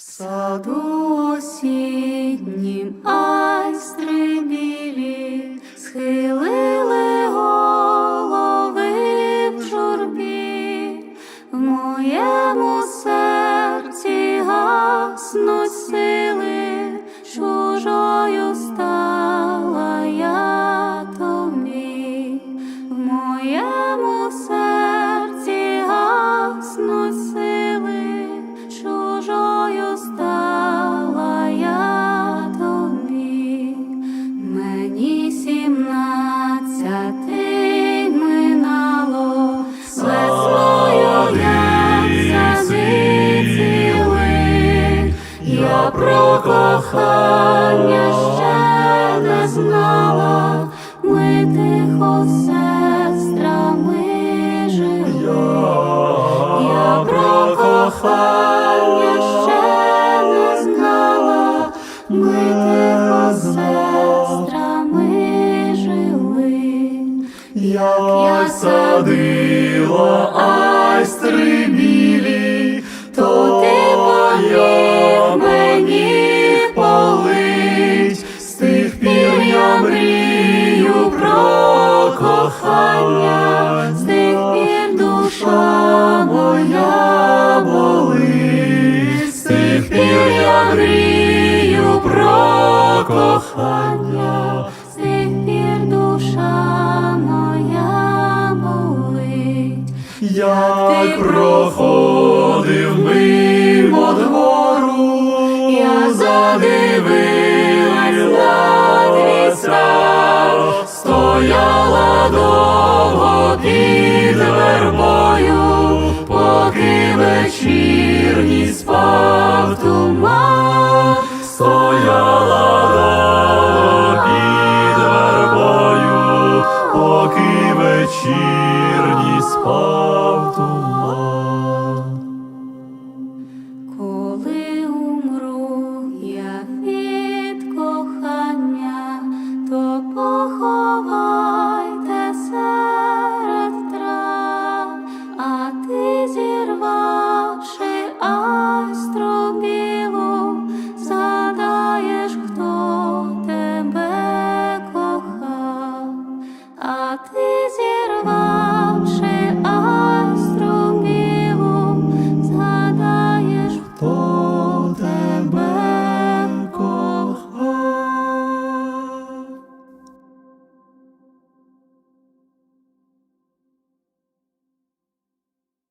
Саду осіннім айстри білі схилили голови в журбі, в моєму про кохання ще не знала, ми тихо сестрами жили. Я про кохання ще не знала, ми тихо сестрами жили. Як я садила кохання, з тих пір душа моя болить, з тих пір я мрію про кохання, з тих пір душа моя болить. Як проходив мимо вечірній спав туман. стояла під вербою, поки вечірній спав туман. about.